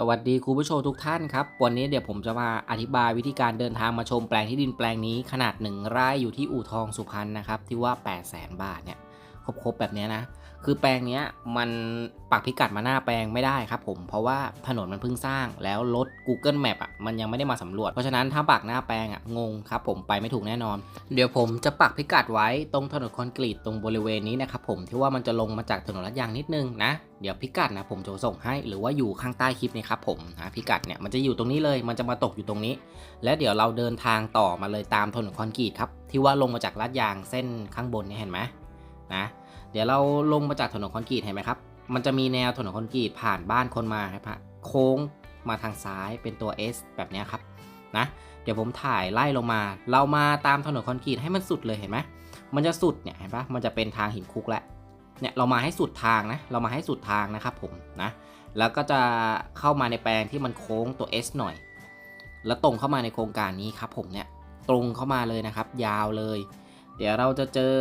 สวัสดีคุณผู้ชมทุกท่านครับ วันนี้เดี๋ยวผมจะมาอธิบายวิธีการเดินทางมาชมแปลงที่ดินแปลงนี้ขนาดหนึ่งไร่อยู่ที่อู่ทองสุพรรณนะครับ ที่ว่า 8 0 0แสนบาทเนี่ยครบๆแบบนี้นะ คือแปลงเนี้ยมันปักพิกัดมาหน้าแปลงไม่ได้ครับผม เพราะว่าถนนมันเพิ่งสร้างแล้วรถ Google Map อะมันยังไม่ได้มาสำรวจ เพราะฉะนั้นถ้าปักหน้าแปลงอะงงครับผมไปไม่ถูกแน่นอน เดี๋ยวผมจะปักพิกัดไว้ตรงถนนคอนกรีตตรงบริเวณนี้นะครับผมที่ว่ามันจะลงมาจากถนนลาดยางนิดนึงนะ เดี๋ยวพิกัดนะผมจะส่งให้หรือว่าอยู่ข้างใต้คลิปนี้ครับผมนะพิกัดเนี่ยมันจะอยู่ตรงนี้เลยมันจะมาตกอยู่ตรงนี้ และเดี๋ยวเราเดินทางต่อมาเลยตามถนนคอนกรีตครับที่ว่าลงมาจากลาดยางเส้นข้างบนเนี่ยเห็นไหม นะเดี๋ยวเราลงมาจากถนนคอนกรีตเห็นไหมครับ มันจะมีแนวถนนคอนกรีตผ่านบ้านคนมาครับฮะโค้งมาทางซ้ายเป็นตัว S แบบนี้ครับนะเดี๋ยวผมถ่ายไล่ลงมา เรามาตามถนนคอนกรีตให้มันสุดเลยเห็นไหมมันจะสุดเนี่ยเห็นปะมันจะเป็นทางหินคุกแล้วเนี่ยเรามาให้สุดทางนะเรามาให้สุดทางนะครับผมนะแล้วก็จะเข้ามาในแปลงที่มันโค้งตัว S หน่อย แล้วตรงเข้ามาในโครงการนี้ครับผมเนี่ยตรงเข้ามาเลยนะครับ ยาวเลย เดี๋ยวเราจะเจอ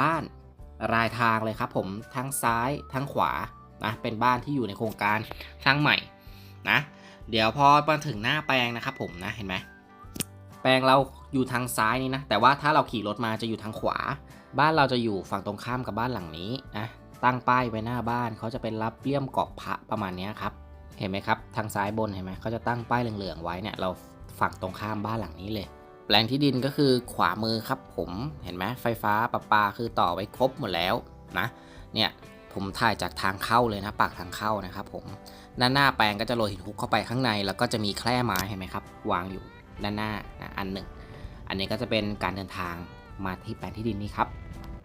บ้าน รายทางเลยครับผมทั้งซ้ายทั้งขวานะเป็นบ้านที่อยู่ในโครงการสร้างใหม่นะเดี๋ยวพอมาถึงหน้าแปลงนะครับผมนะเห็นไหมแปลงเราอยู่ทางซ้ายนี่นะแต่ว่าถ้าเราขี่รถมาจะอยู่ทางขวา บ้านเราจะอยู่ฝั่งตรงข้ามกับบ้านหลังนี้นะตั้งป้ายไว้หน้าบ้านเขาจะเป็นรับเลี่ยมเกาะพระประมาณนี้ครับเห็นไหมครับทางซ้ายบนเห็นไหมเขาจะตั้งป้ายเหลืองๆไว้เนี่ยเราฝั่งตรงข้ามบ้านหลังนี้เลย แปลงที่ดินก็คือขวามือครับผมเห็นไหมไฟฟ้าประปาคือต่อไว้ครบหมดแล้วนะเนี่ยผมถ่ายจากทางเข้าเลยนะปากทางเข้านะครับผมด้านหน้าแปลงก็จะโรยหินคุกเข้าไปข้างใน แล้วก็จะมีแคร่ไม้เห็นไหมครับ วางอยู่ด้านหน้านะอันหนึ่ง อันนี้ก็จะเป็นการเดินทางมาที่แปลงที่ดินนี้ครับ